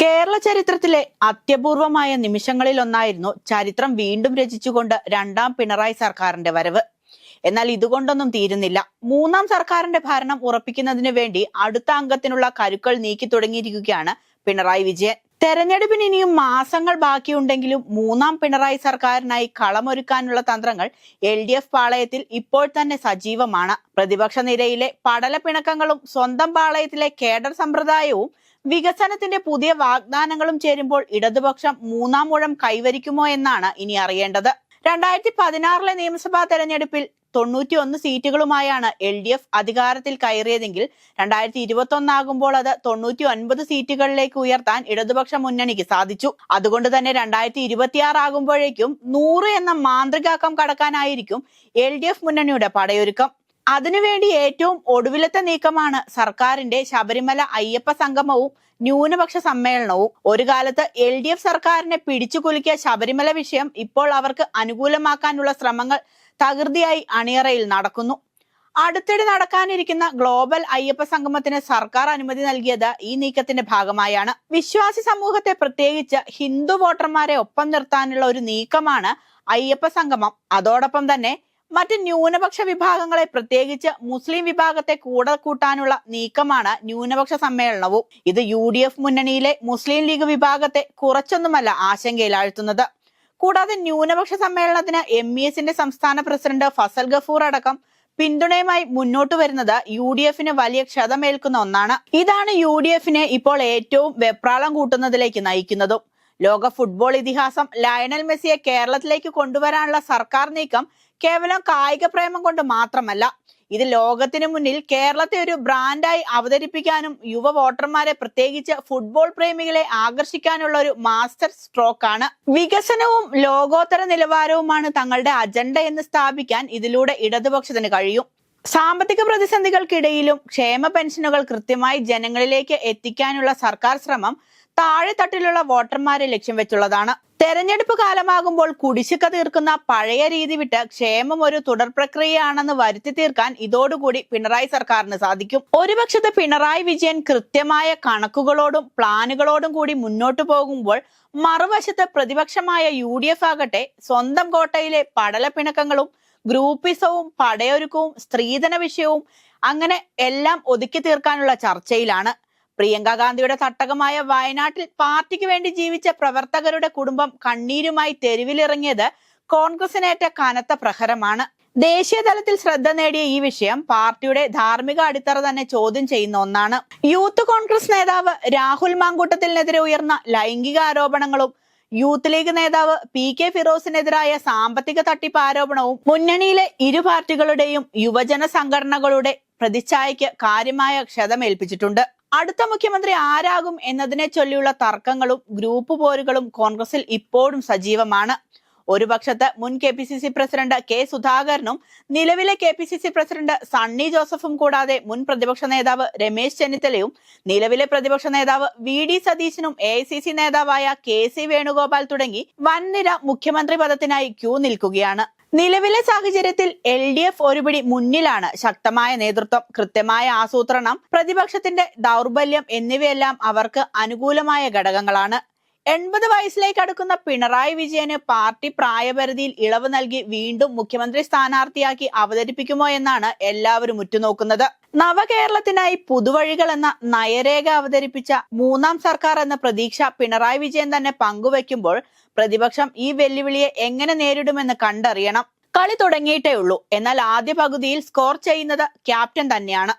കേരള ചരിത്രത്തിലെ അത്യപൂർവമായ നിമിഷങ്ങളിൽ ഒന്നായിരുന്നു ചരിത്രം വീണ്ടും രചിച്ചുകൊണ്ട് രണ്ടാം പിണറായി സർക്കാരിന്റെ വരവ്. എന്നാൽ ഇതുകൊണ്ടൊന്നും തീരുന്നില്ല. മൂന്നാം സർക്കാരിന്റെ ഭരണം ഉറപ്പിക്കുന്നതിന് വേണ്ടി അടുത്ത അംഗത്തിനുള്ള കരുക്കൾ നീക്കി തുടങ്ങിയിരിക്കുകയാണ് പിണറായി വിജയൻ. തെരഞ്ഞെടുപ്പിന് ഇനിയും മാസങ്ങൾ ബാക്കിയുണ്ടെങ്കിലും മൂന്നാം പിണറായി സർക്കാരിനായി കളമൊരുക്കാനുള്ള തന്ത്രങ്ങൾ എൽ ഡി എഫ് പാളയത്തിൽ ഇപ്പോൾ തന്നെ സജീവമാണ്. പ്രതിപക്ഷ നിരയിലെ പടല പിണക്കങ്ങളും സ്വന്തം പാളയത്തിലെ കേഡർ സമ്പ്രദായവും വികസനത്തിന്റെ പുതിയ വാഗ്ദാനങ്ങളും ചേരുമ്പോൾ ഇടതുപക്ഷം മൂന്നാം മുഴം കൈവരിക്കുമോ എന്നാണ് ഇനി അറിയേണ്ടത്. രണ്ടായിരത്തി പതിനാറിലെ നിയമസഭാ തെരഞ്ഞെടുപ്പിൽ തൊണ്ണൂറ്റി ഒന്ന് സീറ്റുകളുമായാണ് എൽ ഡി എഫ് അധികാരത്തിൽ കയറിയതെങ്കിൽ രണ്ടായിരത്തി ഇരുപത്തി ഒന്നാകുമ്പോൾ അത് തൊണ്ണൂറ്റി ഒൻപത് സീറ്റുകളിലേക്ക് ഉയർത്താൻ ഇടതുപക്ഷ മുന്നണിക്ക് സാധിച്ചു. അതുകൊണ്ട് തന്നെ രണ്ടായിരത്തി ഇരുപത്തിയാറ് ആകുമ്പോഴേക്കും നൂറ് എന്ന മാന്ത്രികാക്കം കടക്കാനായിരിക്കും എൽ ഡി എഫ് മുന്നണിയുടെ പടയൊരുക്കം. അതിനുവേണ്ടി ഏറ്റവും ഒടുവിലത്തെ നീക്കമാണ് സർക്കാരിന്റെ ശബരിമല അയ്യപ്പ സംഗമവും ന്യൂനപക്ഷ സമ്മേളനവും. ഒരു കാലത്ത് എൽ ഡി എഫ് സർക്കാരിനെ പിടിച്ചു കുലുക്കിയ ശബരിമല വിഷയം ഇപ്പോൾ അവർക്ക് അനുകൂലമാക്കാനുള്ള ശ്രമങ്ങൾ തകൃതിയായി അണിയറയിൽ നടക്കുന്നു. അടുത്തിടെ നടക്കാനിരിക്കുന്ന ഗ്ലോബൽ അയ്യപ്പ സംഗമത്തിന് സർക്കാർ അനുമതി നൽകിയത് ഈ നീക്കത്തിന്റെ ഭാഗമായാണ്. വിശ്വാസി സമൂഹത്തെ പ്രത്യേകിച്ച് ഹിന്ദു വോട്ടർമാരെ ഒപ്പം നിർത്താനുള്ള ഒരു നീക്കമാണ് അയ്യപ്പ സംഗമം. അതോടൊപ്പം തന്നെ മറ്റ് ന്യൂനപക്ഷ വിഭാഗങ്ങളെ പ്രത്യേകിച്ച് മുസ്ലിം വിഭാഗത്തെ കൂടെ കൂട്ടാനുള്ള നീക്കമാണ് ന്യൂനപക്ഷ സമ്മേളനവും. ഇത് യു മുന്നണിയിലെ മുസ്ലിം ലീഗ് വിഭാഗത്തെ കുറച്ചൊന്നുമല്ല ആശങ്കയിലാഴ്ത്തുന്നത്. കൂടാതെ ന്യൂനപക്ഷ സമ്മേളനത്തിന് എം ഇ എസിന്റെ സംസ്ഥാന പ്രസിഡന്റ് ഫസൽ ഗഫൂർ അടക്കം പിന്തുണയുമായി മുന്നോട്ട് വരുന്നത് യു ഡി എഫിന് വലിയ ക്ഷതമേൽക്കുന്ന ഒന്നാണ്. ഇതാണ് യു ഡി എഫിനെ ഇപ്പോൾ ഏറ്റവും വെപ്രാളം കൂട്ടുന്നതിലേക്ക് നയിക്കുന്നതും. ലോക ഫുട്ബോൾ ഇതിഹാസം ലയണൽ മെസ്സിയെ കേരളത്തിലേക്ക് കൊണ്ടുവരാനുള്ള സർക്കാർ നീക്കം കേവലം കായിക പ്രേമം കൊണ്ട് മാത്രമല്ല ഇത് ലോകത്തിന് മുന്നിൽ കേരളത്തെ ഒരു ബ്രാൻഡായി അവതരിപ്പിക്കാനും യുവ വോട്ടർമാരെ പ്രത്യേകിച്ച് ഫുട്ബോൾ പ്രേമികളെ ആകർഷിക്കാനുള്ള ഒരു മാസ്റ്റർ സ്ട്രോക്ക് ആണ്. വികസനവും ലോകോത്തര നിലവാരവുമാണ് തങ്ങളുടെ അജണ്ട എന്ന് സ്ഥാപിക്കാൻ ഇതിലൂടെ ഇടതുപക്ഷത്തിന് കഴിയും. സാമ്പത്തിക പ്രതിസന്ധികൾക്കിടയിലും ക്ഷേമ പെൻഷനുകൾ കൃത്യമായി ജനങ്ങളിലേക്ക് എത്തിക്കാനുള്ള സർക്കാർ ശ്രമം താഴെത്തട്ടിലുള്ള വോട്ടർമാരെ ലക്ഷ്യം വെച്ചുള്ളതാണ്. തെരഞ്ഞെടുപ്പ് കാലമാകുമ്പോൾ കുടിശ്ശിക തീർക്കുന്ന പഴയ രീതി വിട്ട് ക്ഷേമം ഒരു തുടർ പ്രക്രിയയാണെന്ന് വരുത്തി തീർക്കാൻ ഇതോടുകൂടി പിണറായി സർക്കാരിന് സാധിക്കും. ഒരുപക്ഷത്ത് പിണറായി വിജയൻ കൃത്യമായ കണക്കുകളോടും പ്ലാനുകളോടും കൂടി മുന്നോട്ടു പോകുമ്പോൾ മറുവശത്ത് പ്രതിപക്ഷമായ യു ഡി എഫ് ആകട്ടെ സ്വന്തം കോട്ടയിലെ പടലപ്പിണക്കങ്ങളും ഗ്രൂപ്പിസവും പടയൊരുക്കവും സ്ത്രീധന വിഷയവും അങ്ങനെ എല്ലാം ഒതുക്കി തീർക്കാനുള്ള ചർച്ചയിലാണ്. പ്രിയങ്ക ഗാന്ധിയുടെ തട്ടകമായ വയനാട്ടിൽ പാർട്ടിക്ക് വേണ്ടി ജീവിച്ച പ്രവർത്തകരുടെ കുടുംബം കണ്ണീരുമായി തെരുവിലിറങ്ങിയത് കോൺഗ്രസിനേറ്റ കനത്ത പ്രഹരമാണ്. ദേശീയ തലത്തിൽ ശ്രദ്ധ നേടിയ ഈ വിഷയം പാർട്ടിയുടെ ധാർമ്മിക അടിത്തറ തന്നെ ചോദ്യം ചെയ്യുന്ന ഒന്നാണ്. യൂത്ത് കോൺഗ്രസ് നേതാവ് രാഹുൽ മാങ്കൂട്ടത്തിനെതിരെ ഉയർന്ന ലൈംഗിക ആരോപണങ്ങളും യൂത്ത് ലീഗ് നേതാവ് പി കെ ഫിറോസിനെതിരായ സാമ്പത്തിക തട്ടിപ്പ് ആരോപണവും മുന്നണിയിലെ ഇരു പാർട്ടികളുടെയും യുവജന സംഘടനകളുടെ പ്രതിച്ഛായയ്ക്ക് കാര്യമായ ക്ഷതമേൽപ്പിച്ചിട്ടുണ്ട്. അടുത്ത മുഖ്യമന്ത്രി ആരാകും എന്നതിനെ ചൊല്ലിയുള്ള തർക്കങ്ങളും ഗ്രൂപ്പ് പോരുകളും കോൺഗ്രസിൽ ഇപ്പോഴും സജീവമാണ്. ഒരു പക്ഷത്ത് മുൻ K P C C president K സുധാകരനും നിലവിലെ K P C C president Sunny ജോസഫും കൂടാതെ മുൻ പ്രതിപക്ഷ നേതാവ് രമേശ് ചെന്നിത്തലയും നിലവിലെ പ്രതിപക്ഷ നേതാവ് വി ഡി സതീശനും എ ഐ സി സി നേതാവായ കെ സി വേണുഗോപാൽ തുടങ്ങി വൻനിര മുഖ്യമന്ത്രി പദത്തിനായി ക്യൂ നിൽക്കുകയാണ്. നിലവിലെ സാഹചര്യത്തിൽ എൽ ഡി എഫ് ഒരുപിടി മുന്നിലാണ് ശക്തമായ നേതൃത്വം കൃത്യമായ ആസൂത്രണം പ്രതിപക്ഷത്തിന്റെ ദൗർബല്യം എന്നിവയെല്ലാം അവർക്ക് അനുകൂലമായ ഘടകങ്ങളാണ് എൺപത് വയസ്സിലേക്ക് അടുക്കുന്ന പിണറായി വിജയന് പാർട്ടി പ്രായപരിധിയിൽ ഇളവ് നൽകി വീണ്ടും മുഖ്യമന്ത്രി സ്ഥാനാർത്ഥിയാക്കി അവതരിപ്പിക്കുമോ എന്നാണ് എല്ലാവരും ഉറ്റുനോക്കുന്നത്. നവകേരളത്തിനായി പുതുവഴികൾ എന്ന നയരേഖ അവതരിപ്പിച്ച മൂന്നാം സർക്കാർ എന്ന പ്രതീക്ഷ പിണറായി വിജയൻ തന്നെ പങ്കുവെക്കുമ്പോൾ പ്രതിപക്ഷം ഈ വെല്ലുവിളിയെ എങ്ങനെ നേരിടുമെന്ന് കണ്ടറിയണം. കളി തുടങ്ങിയിട്ടേ ഉള്ളൂ. എന്നാൽ ആദ്യ പകുതിയിൽ സ്കോർ ചെയ്യുന്നത് ക്യാപ്റ്റൻ തന്നെയാണ്.